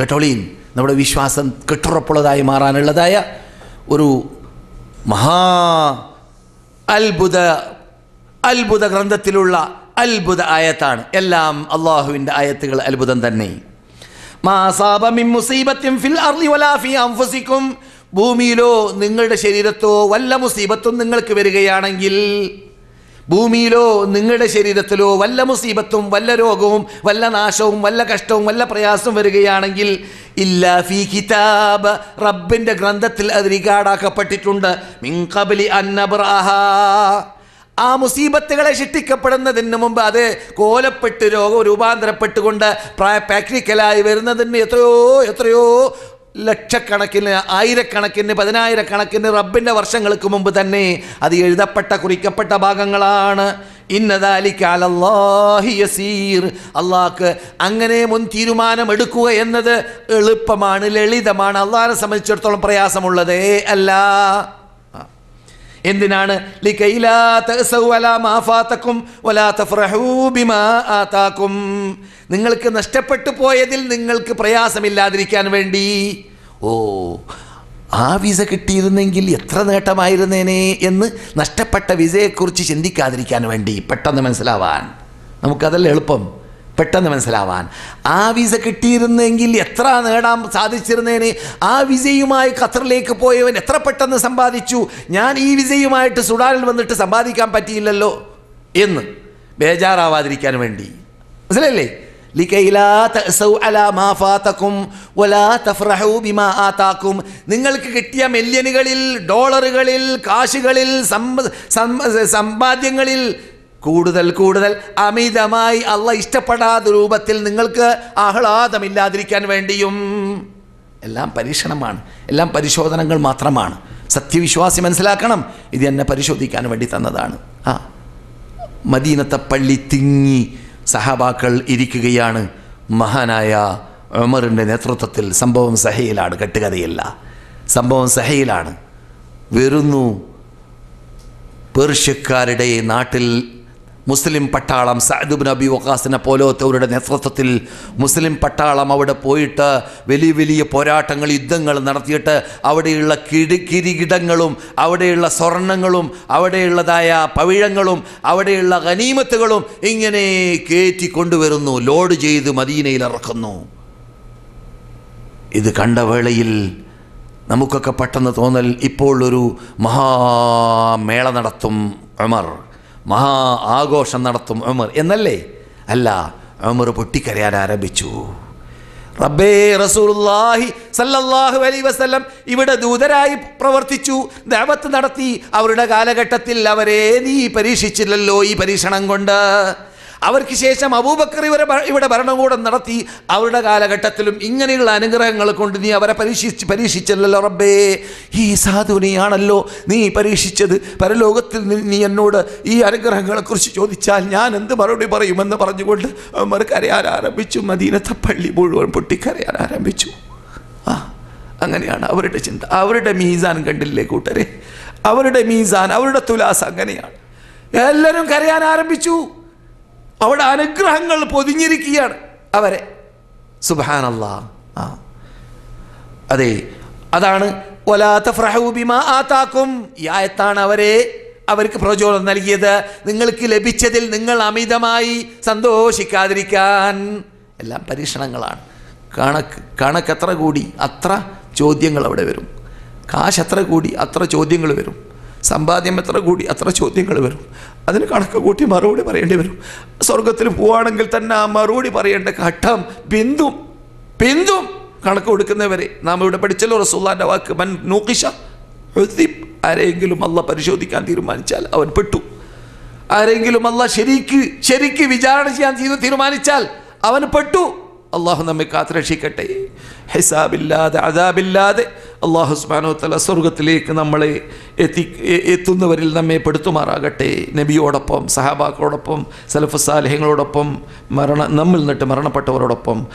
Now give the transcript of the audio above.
കേട്ടോളീൻ നമ്മുടെ വിശ്വാസം കെട്ടുറപ്പുള്ളതായി മാറാനുള്ളതായ ഒരു മഹാ അത്ഭുത അത്ഭുത ഗ്രന്ഥത്തിലുള്ള അത്ഭുത ആയത്താണ്. എല്ലാം അള്ളാഹുവിന്റെ ആയത്തുകൾ അത്ഭുതം തന്നെ. ഭൂമിയിലോ നിങ്ങളുടെ ശരീരത്തോ വല്ല മുസീബത്തും നിങ്ങൾക്ക് വരികയാണെങ്കിൽ ഭൂമിയിലോ നിങ്ങളുടെ ശരീരത്തിലോ വല്ല മുസീബത്തും വല്ല രോഗവും വല്ല നാശവും വല്ല കഷ്ടവും വല്ല പ്രയാസവും വരികയാണെങ്കിൽ ഇല്ലാ ഫീ കിതാബ് റബ്ബിന്റെ ഗ്രന്ഥത്തിൽ അത് റിക്കാർഡാക്കപ്പെട്ടിട്ടുണ്ട് മിങ്കബലി അന്നബ്രഹ ആ മുസീബത്തുകളെ ശിക്ഷിക്കപ്പെടുന്നതിന് മുമ്പ് അത് കോലപ്പെട്ട് രോഗം രൂപാന്തരപ്പെട്ടുകൊണ്ട് പ്രാക്ടിക്കലായി വരുന്നതിന് എത്രയോ എത്രയോ ലക്ഷക്കണക്കിന് ആയിരക്കണക്കിന് പതിനായിരക്കണക്കിന് റബ്ബിന്റെ വർഷങ്ങൾക്ക് മുമ്പ് തന്നെ അത് എഴുതപ്പെട്ട കുറിക്കപ്പെട്ട ഭാഗങ്ങളാണ്. ഇന്നതാലിക്കാലല്ലാഹി യസീർ. അള്ളാഹ്ക്ക് അങ്ങനെ മുൻ തീരുമാനം എടുക്കുക എന്നത് എളുപ്പമാണ് ലളിതമാണ്. അള്ളാഹിനെ സംബന്ധിച്ചിടത്തോളം പ്രയാസമുള്ളതേ അല്ല. ആതാക്കും നിങ്ങൾക്ക് നഷ്ടപ്പെട്ടു പോയതിൽ നിങ്ങൾക്ക് പ്രയാസമില്ലാതിരിക്കാൻ വേണ്ടി. ഓ ആ വിസ കിട്ടിയിരുന്നെങ്കിൽ എത്ര നേട്ടമായിരുന്നേനെ എന്ന് നഷ്ടപ്പെട്ട വിസയെക്കുറിച്ച് ചിന്തിക്കാതിരിക്കാൻ വേണ്ടി. പെട്ടെന്ന് മനസ്സിലാവാൻ. നമുക്കതല്ല എളുപ്പം. പെട്ടെന്ന് മനസ്സിലാവാൻ. ആ വിസ കിട്ടിയിരുന്നെങ്കിൽ എത്ര നേടാൻ സാധിച്ചിരുന്നേനെ? ആ വിസയുമായി ഖത്തറിലേക്ക് പോയവൻ എത്ര പെട്ടെന്ന് സമ്പാദിച്ചു? ഞാൻ ഈ വിസയുമായിട്ട് സുഡാനിൽ വന്നിട്ട് സമ്പാദിക്കാൻ പറ്റിയില്ലല്ലോ എന്ന് ബേജാറാവാതിരിക്കാൻ വേണ്ടി. മനസ്സിലല്ലേ നിങ്ങൾക്ക് കിട്ടിയ മില്യനുകളിൽ ഡോളറുകളിൽ കാശുകളിൽ സമ്പ- സമ്പ- സമ്പാദ്യങ്ങളിൽ കൂടുതൽ കൂടുതൽ അമിതമായി അള്ള ഇഷ്ടപ്പെടാത്ത രൂപത്തിൽ നിങ്ങൾക്ക് ആഹ്ലാദമില്ലാതിരിക്കാൻ വേണ്ടിയും. എല്ലാം പരീക്ഷണമാണ് എല്ലാം പരിശോധനകൾ മാത്രമാണ്. സത്യവിശ്വാസി മനസ്സിലാക്കണം ഇത് എന്നെ പരിശോധിക്കാൻ വേണ്ടി തന്നതാണ്. ആ മദീനത്തെ പള്ളി തിങ്ങി സഹാബാക്കൾ ഇരിക്കുകയാണ്. മഹാനായ ഉമറിന്റെ നേതൃത്വത്തിൽ സംഭവം സഹയിലാണ് കെട്ടുകഥയില്ല. സംഭവം സഹയിലാണ്. വരുന്നു പേർഷ്യക്കാരുടെ നാട്ടിൽ മുസ്ലിം പട്ടാളം സഅദുബിൻ അബി വക്കാസിനെ പോലത്തവരുടെ നേതൃത്വത്തിൽ മുസ്ലിം പട്ടാളം അവിടെ പോയിട്ട് വലിയ വലിയ പോരാട്ടങ്ങൾ യുദ്ധങ്ങൾ നടത്തിയിട്ട് അവിടെയുള്ള കിടി കിരീടങ്ങളും അവിടെയുള്ള സ്വർണങ്ങളും അവിടെയുള്ളതായ പവിഴങ്ങളും അവിടെയുള്ള ഖനീമത്തുകളും ഇങ്ങനെ കയറ്റി കൊണ്ടുവരുന്നു ലോഡ് ചെയ്ത് മദീനയിൽ ഇറക്കുന്നു. ഇത് കണ്ട വേളയിൽ നമുക്കൊക്കെ പെട്ടെന്ന് തോന്നൽ ഇപ്പോൾ ഒരു മഹാമേള നടത്തും ഉമർ. മഹാ ആഘോഷം നടത്തും ഉമർ എന്നല്ലേ? അല്ല ഉമർ പൊട്ടിക്കരയാൻ ആരംഭിച്ചു. റബ്ബേ റസൂലുള്ളാഹി സല്ലല്ലാഹു അലൈഹി വസല്ലം ഇവിടെ ദൂതരായി പ്രവർത്തിച്ചു ദഅവത്ത് നടത്തി. അവരുടെ കാലഘട്ടത്തിൽ അവരെ നീ പരീക്ഷിച്ചില്ലല്ലോ ഈ പരീക്ഷണം കൊണ്ട്. അവർക്ക് ശേഷം അബൂബക്കർ ഇവരെ ഇവിടെ ഭരണകൂടം നടത്തി അവരുടെ കാലഘട്ടത്തിലും ഇങ്ങനെയുള്ള അനുഗ്രഹങ്ങൾ കൊണ്ട് നീ അവരെ പരീക്ഷിച്ച് പരീക്ഷിച്ചല്ലോ റബ്ബേ. ഈ സാധുവിനെയാണല്ലോ നീ പരീക്ഷിച്ചത്. പരലോകത്തിൽ നി- എന്നോട് ഈ അനുഗ്രഹങ്ങളെക്കുറിച്ച് ചോദിച്ചാൽ ഞാൻ എന്ത് മറുപടി പറയുമെന്ന് പറഞ്ഞുകൊണ്ട് അവർ കരയാൻ ആരംഭിച്ചു. മദീനത്തെ പള്ളി മുഴുവൻ പൊട്ടിക്കരയാൻ ആരംഭിച്ചു. ആ അങ്ങനെയാണ് അവരുടെ ചിന്ത. അവരുടെ മീസാൻ കണ്ടില്ലേ കൂട്ടരെ? അവരുടെ മീസാൻ അവരുടെ തുലാസ് അങ്ങനെയാണ്. എല്ലാവരും കരയാൻ ആരംഭിച്ചു. അവിടെ അനുഗ്രഹങ്ങൾ പൊതിഞ്ഞിരിക്കുകയാണ് അവരെ. സുബാനല്ല ആ. അതെ അതാണ് ഒലാത്ത ഫ്രഹൂബിമ ആത്താക്കും ഈ ആയത്താണ് അവരെ അവർക്ക് പ്രചോദനം നൽകിയത്. നിങ്ങൾക്ക് ലഭിച്ചതിൽ നിങ്ങൾ അമിതമായി സന്തോഷിക്കാതിരിക്കാൻ. എല്ലാം പരീക്ഷണങ്ങളാണ്. കണക്ക് കണക്ക് എത്ര കൂടി അത്ര ചോദ്യങ്ങൾ അവിടെ വരും. കാശ് എത്ര കൂടി അത്ര ചോദ്യങ്ങൾ വരും. സമ്പാദ്യം എത്ര കൂടി അത്ര ചോദ്യങ്ങൾ വരും. അതിന് കണക്ക് കൂട്ടി മറുപടി പറയേണ്ടി വരും. സ്വർഗത്തിൽ പോവാണെങ്കിൽ തന്നെ ആ മറുപടി പറയേണ്ട ഘട്ടം ബിന്ദും ബിന്ദും കണക്ക് കൊടുക്കുന്നവരെ. നാം ഇവിടെ പഠിച്ചല്ലോ റസൂല്ലാന്റെ വാക്ക് മൻ നൂക്കിഷ. ആരെങ്കിലും അല്ല പരിശോധിക്കാൻ തീരുമാനിച്ചാൽ അവൻ പെട്ടു. ആരെങ്കിലും അല്ല ശരിക്ക് ശരിക്ക് വിചാരണ ചെയ്യാൻ തീരുമാനിച്ചാൽ അവൻ പെട്ടു. അള്ളാഹു നമ്മെ കാത്തുരക്ഷിക്കട്ടെ. ഹിസാബില്ലാതെ അതാബില്ലാതെ അള്ളാഹു സുബാനോ തല സ്വർഗത്തിലേക്ക് നമ്മളെ എത്തി എത്തുന്നവരിൽ നമ്മെ പെടുത്തുമാറാകട്ടെ. നബിയോടൊപ്പം സഹാബാക്കളോടൊപ്പം സലഫ് മരണ നമ്മിൽ നിന്നിട്ട് മരണപ്പെട്ടവരോടൊപ്പം